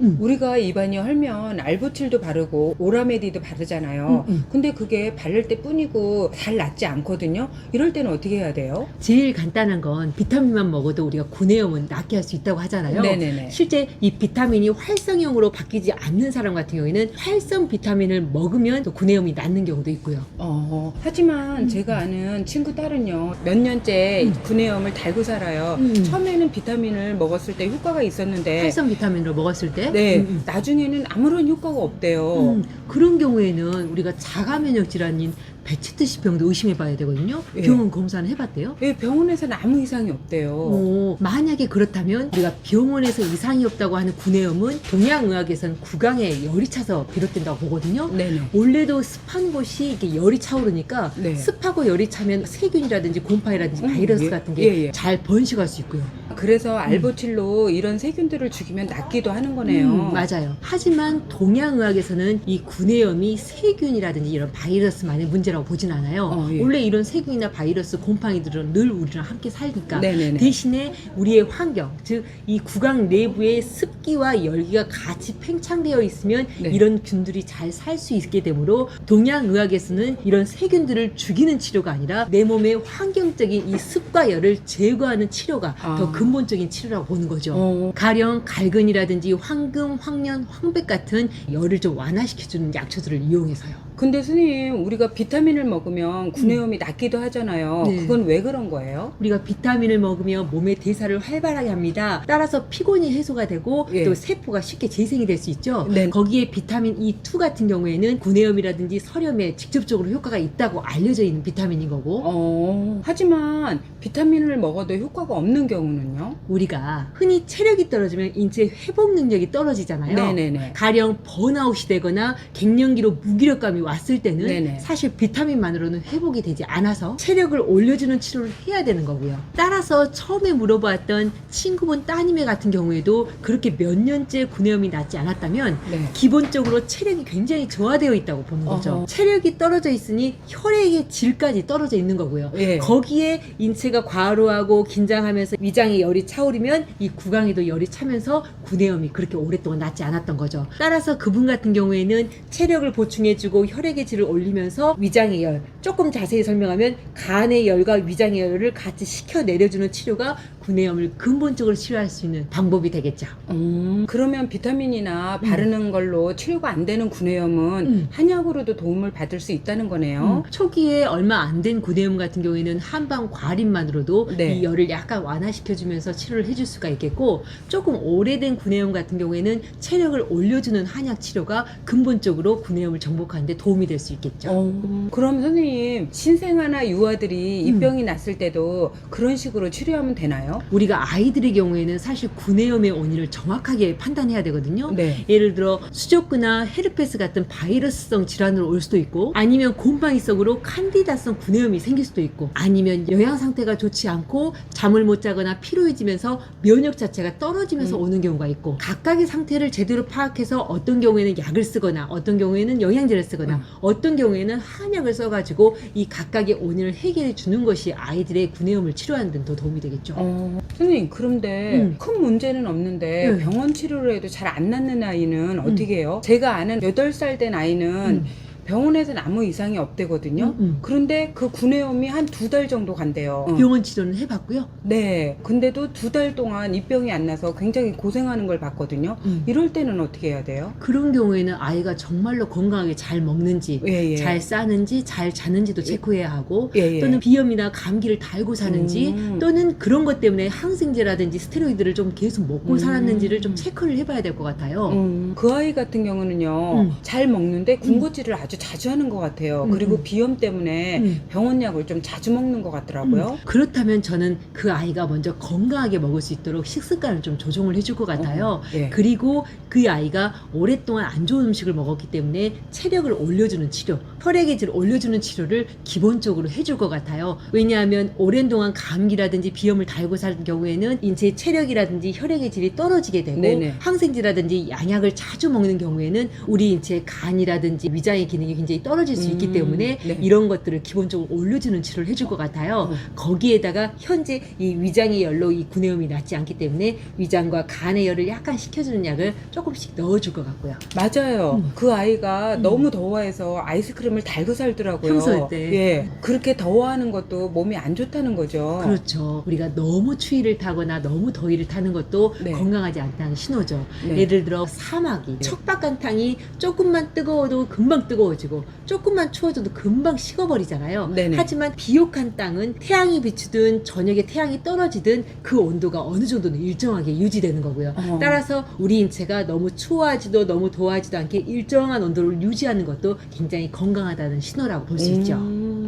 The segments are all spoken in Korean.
음. 우리가 입안이 헐면 알보칠도 바르고 오라메디도 바르잖아요. 음, 음. 근데 그게 바를 때 뿐이고 잘 낫지 않거든요. 이럴 때는 어떻게 해야 돼요? 제일 간단한 건 비타민만 먹어도 우리가 구내염은 낫게 할 수 있다고 하잖아요. 네네네. 실제 이 비타민이 활성형으로 바뀌지 않는 사람 같은 경우에는 활성 비타민을 먹으면 또 구내염이 낫는 경우도 있고요. 어, 하지만 제가 아는 친구 딸은요, 몇 년째 음. 구내염을 달고 살아요. 음. 처음에는 비타민을 먹었을 때 효과가 있었는데, 활성 비타민을 먹었을 때 네, 음, 음. 나중에는 아무런 효과가 없대요. 음, 그런 경우에는 우리가 자가 면역 질환인 배치트시 병도 의심해 봐야 되거든요. 예. 병원 검사는 해봤대요. 왜 병원에서는 아무 이상이 없대요. 어, 만약에 그렇다면 우리가 병원에서 이상이 없다고 하는 구내염은 동양의학에서는 구강에 열이 차서 비롯된다고 보거든요. 네네. 원래도 습한 곳이 이렇게 열이 차오르니까 네. 습하고 열이 차면 세균이라든지 곰팡이라든지 음, 바이러스 예, 같은 예, 게 예. 잘 번식할 수 있고요. 그래서 알보칠로 이런 세균들을 죽이면 낫기도 하는 거네요. 음, 맞아요. 하지만 동양의학에서는 이 구내염이 세균이라든지 이런 바이러스만의 문제라 고 보진 않아요. 어, 예. 원래 이런 세균이나 바이러스, 곰팡이들은 늘 우리랑 함께 살니까 네네네. 대신에 우리의 환경, 즉 이 구강 내부에 습기와 열기가 같이 팽창되어 있으면 네. 이런 균들이 잘 살 수 있게 되므로 동양의학에서는 이런 세균들을 죽이는 치료가 아니라 내 몸의 환경적인 이 습과 열을 제거하는 치료가 아. 더 근본적인 치료라고 보는 거죠. 어, 가령 갈근이라든지 황금, 황련, 황백 같은 열을 좀 완화시켜주는 약초들을 이용해서요. 근데 선생님, 우리가 비타민을 먹으면 구내염이 낫기도 하잖아요. 네. 그건 왜 그런 거예요? 우리가 비타민을 먹으면 몸의 대사를 활발하게 합니다. 따라서 피곤이 해소가 되고 예. 또 세포가 쉽게 재생이 될 수 있죠. 네. 거기에 비타민 E2 같은 경우에는 구내염이라든지 설염에 직접적으로 효과가 있다고 알려져 있는 비타민인 거고 어, 하지만 비타민을 먹어도 효과가 없는 경우는요? 우리가 흔히 체력이 떨어지면 인체 회복 능력이 떨어지잖아요. 네네네. 가령 번아웃이 되거나 갱년기로 무기력감이 왔을 때는 네네. 사실 비타민만으로는 회복이 되지 않아서 체력을 올려주는 치료를 해야 되는 거고요. 따라서 처음에 물어봤던 친구분 따님의 같은 경우에도 그렇게 몇 년째 구내염이 낫지 않았다면 네. 기본적으로 체력이 굉장히 저하되어 있다고 보는 거죠. 어허. 체력이 떨어져 있으니 혈액의 질까지 떨어져 있는 거고요. 예. 거기에 인체가 과로하고 긴장하면서 위장에 열이 차오르면 이 구강에도 열이 차면서 구내염이 그렇게 오랫동안 낫지 않았던 거죠. 따라서 그분 같은 경우에는 체력을 보충해주고 혈액의 질을 올리면서 위장의 열, 조금 자세히 설명하면 간의 열과 위장의 열을 같이 식혀 내려주는 치료가 구내염을 근본적으로 치료할 수 있는 방법이 되겠죠. 음, 그러면 비타민이나 바르는 걸로 치료가 안 되는 구내염은 음. 한약으로도 도움을 받을 수 있다는 거네요. 음, 초기에 얼마 안 된 구내염 같은 경우에는 한방 과림만으로도 네. 이 열을 약간 완화시켜주면서 치료를 해줄 수가 있겠고 조금 오래된 구내염 같은 경우에는 체력을 올려주는 한약 치료가 근본적으로 구내염을 정복하는데 도움이 될 수 있겠죠. 어, 그럼 선생님 신생아나 유아들이 이 음. 병이 났을 때도 그런 식으로 치료하면 되나요? 우리가 아이들의 경우에는 사실 구내염의 원인을 정확하게 판단해야 되거든요. 네. 예를 들어 수족구나 헤르페스 같은 바이러스성 질환으로 올 수도 있고 아니면 곰팡이성으로 칸디다성 구내염이 생길 수도 있고 아니면 영양 상태가 좋지 않고 잠을 못 자거나 피로해지면서 면역 자체가 떨어지면서 음. 오는 경우가 있고 각각의 상태를 제대로 파악해서 어떤 경우에는 약을 쓰거나 어떤 경우에는 영양제를 쓰거나 음. 어떤 경우에는 한약을 써가지고 이 각각의 원인을 해결해 주는 것이 아이들의 구내염을 치료하는 데는 더 도움이 되겠죠. 어, 선생님 그런데 음. 큰 문제는 없는데 음. 병원 치료를 해도 잘 안 낫는 아이는 어떻게 해요? 제가 아는 8살 된 아이는 음. 병원에서는 아무 이상이 없대거든요. 음, 음. 그런데 그 구내염이 한 두 달 정도 간대요. 병원 치료는 해봤고요. 네. 근데도 두 달 동안 이 병이 안 나서 굉장히 고생하는 걸 봤거든요. 음. 이럴 때는 어떻게 해야 돼요? 그런 경우에는 아이가 정말로 건강하게 잘 먹는지 예, 예. 잘 싸는지 잘 자는지도 체크해야 하고 예, 예. 또는 비염이나 감기를 달고 사는지 음. 또는 그런 것 때문에 항생제라든지 스테로이드를 좀 계속 먹고 음. 살았는지를 좀 체크를 해봐야 될 것 같아요. 음, 그 아이 같은 경우는요, 음. 잘 먹는데 군것질을 아주 자주 하는 것 같아요. 음, 그리고 음. 비염 때문에 음. 병원 약을 좀 자주 먹는 것 같더라고요. 음, 그렇다면 저는 그 아이가 먼저 건강하게 먹을 수 있도록 식습관을 좀 조정을 해줄 것 같아요. 예. 그리고 그 아이가 오랫동안 안 좋은 음식을 먹었기 때문에 체력을 올려주는 치료, 혈액의 질을 올려주는 치료를 기본적으로 해줄 것 같아요. 왜냐하면 오랜 동안 감기라든지 비염을 달고 살 경우에는 인체의 체력이라든지 혈액의 질이 떨어지게 되고 네네. 항생제라든지 양약을 자주 먹는 경우에는 우리 인체의 간이라든지 위장의 기능이 기능이 굉장히 떨어질 수 있기 음, 때문에 네. 이런 것들을 기본적으로 올려주는 치료를 해줄 것 같아요. 어. 거기에다가 현재 이 위장의 열로 이 구내염이 낫지 않기 때문에 위장과 간의 열을 약간 식혀주는 약을 조금씩 넣어줄 것 같고요. 맞아요. 음. 그 아이가 음. 너무 더워해서 아이스크림을 달고 살더라고요. 평소일 때. 예. 그렇게 더워하는 것도 몸이 안 좋다는 거죠. 그렇죠. 우리가 너무 추위를 타거나 너무 더위를 타는 것도 네. 건강하지 않다는 신호죠. 네. 예를 들어 사막이 척박한 탕이 조금만 뜨거워도 금방 뜨거워 지고 조금만 추워져도 금방 식어버리잖아요. 네네. 하지만 비옥한 땅은 태양이 비추든 저녁에 태양이 떨어지든 그 온도가 어느 정도는 일정하게 유지되는 거고요. 어. 따라서 우리 인체가 너무 추워하지도 너무 더워하지도 않게 일정한 온도를 유지하는 것도 굉장히 건강하다는 신호라고 볼 수 있죠.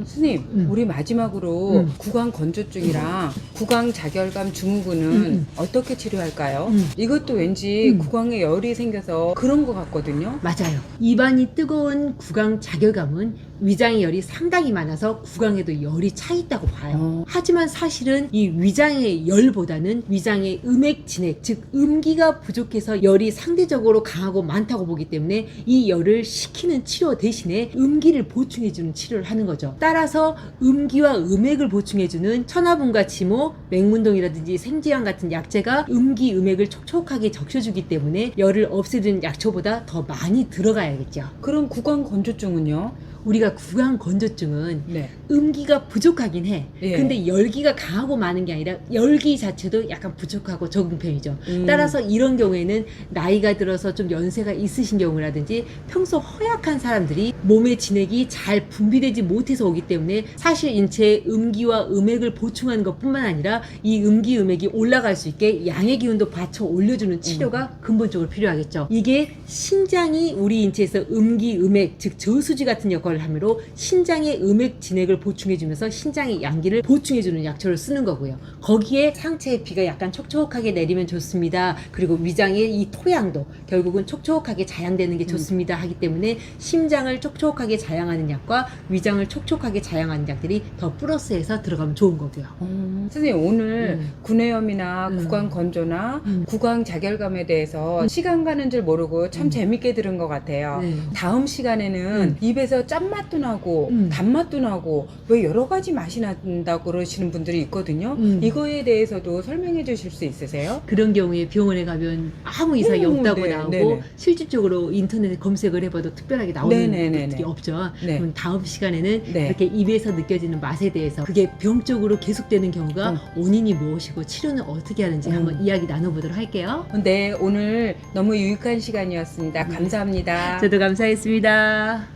음, 스님, 음. 우리 마지막으로 음. 구강 건조증이랑 구강 자결감 증후군은 음. 어떻게 치료할까요? 음. 이것도 왠지 음. 구강에 열이 생겨서 그런 것 같거든요. 맞아요. 입안이 뜨거운 구강 자결감은 위장의 열이 상당히 많아서 구강에도 열이 차 있다고 봐요. 어. 하지만 사실은 이 위장의 열보다는 위장의 음액 진액, 즉 음기가 부족해서 열이 상대적으로 강하고 많다고 보기 때문에 이 열을 식히는 치료 대신에 음기를 보충해주는 치료를 하는 거죠. 따라 서 음기와 음액을 보충해주는 천하분과 지모, 맹문동이라든지 생지향 같은 약재가 음기, 음액을 촉촉하게 적셔주기 때문에 열을 없애주는 약초보다 더 많이 들어가야겠죠. 그럼 구강 건조증은요? 우리가 구강 건조증은 네. 음기가 부족하긴 해. 예. 근데 열기가 강하고 많은 게 아니라 열기 자체도 약간 부족하고 적은 편이죠. 음. 따라서 이런 경우에는 나이가 들어서 좀 연세가 있으신 경우라든지 평소 허약한 사람들이 몸의 진액이 잘 분비되지 못해서 오기 때문에 사실 인체에 음기와 음액을 보충하는 것뿐만 아니라 이 음기 음액이 올라갈 수 있게 양의 기운도 받쳐 올려주는 치료가 근본적으로 필요하겠죠. 이게 신장이 우리 인체에서 음기 음액 즉 저수지 같은 역할을 하므로 신장의 음액 진액을 보충해주면서 신장의 양기를 보충해주는 약초를 쓰는 거고요. 거기에 상체에 비가 약간 촉촉하게 내리면 좋습니다. 그리고 위장의 이 토양도 결국은 촉촉하게 자양되는 게 좋습니다. 하기 때문에 심장을 촉 촉하게 자양하는 약과 위장을 촉촉하게 자양하는 약들이 더 플러스해서 들어가면 좋은 거고요. 음, 선생님 오늘 음. 구내염이나 음. 구강 건조나 음. 구강 자결감에 대해서 시간 가는 줄 모르고 참 음. 재밌게 들은 것 같아요. 네. 다음 시간에는 음. 입에서 짠맛도 나고 음. 단맛도 나고 왜 여러 가지 맛이 난다고 그러시는 분들이 있거든요. 음. 이거에 대해서도 설명해 주실 수 있으세요? 그런 경우에 병원에 가면 아무 이상이 음, 없다고 네, 나오고 네 네. 실질적으로 인터넷에 검색을 해봐도 특별하게 나오는 네네네네. 것들이 없죠. 네. 그럼 다음 시간에는 네. 이렇게 입에서 느껴지는 맛에 대해서 그게 병적으로 계속되는 경우가 음. 원인이 무엇이고 치료는 어떻게 하는지 음. 한번 이야기 나눠보도록 할게요. 네, 오늘 너무 유익한 시간이었습니다. 감사합니다. 저도 감사했습니다.